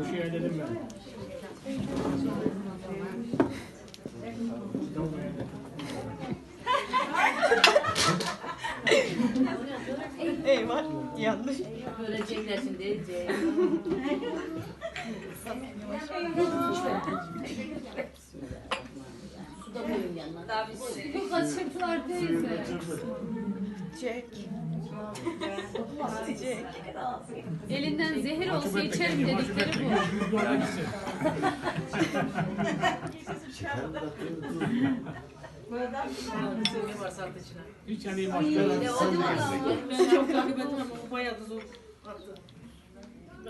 O şey dedim ben. Eyvah yanlış. Görecekler şimdi. Su da koyun yanına. Daha bir şey. Bu kaçırtılar teyze. Çek. Elinden zehir olsa içerim dedikleri bu. Söyle var sattı içine. Hiç hani Ben çok takip ettim ama bayağı da zor attı.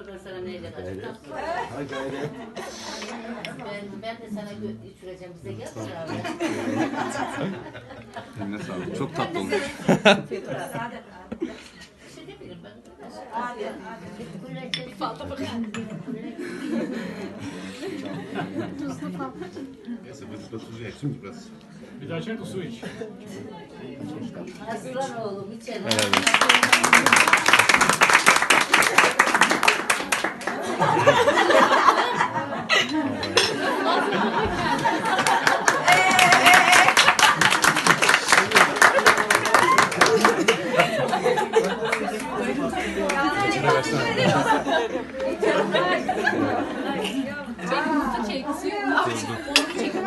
Ben sana neyle? Ha gayret. Ben, ben de sana gö- içireceğim. Bize gel beraber. Eline sağlık. Çok tatlı olmuş şey demiyorum ben. Hadi. Bir falta bakayım. Neyse ben şurada tuz yakayım biraz. bir daha çek de Benim mutlu çeksiyor. Onu çekiyor.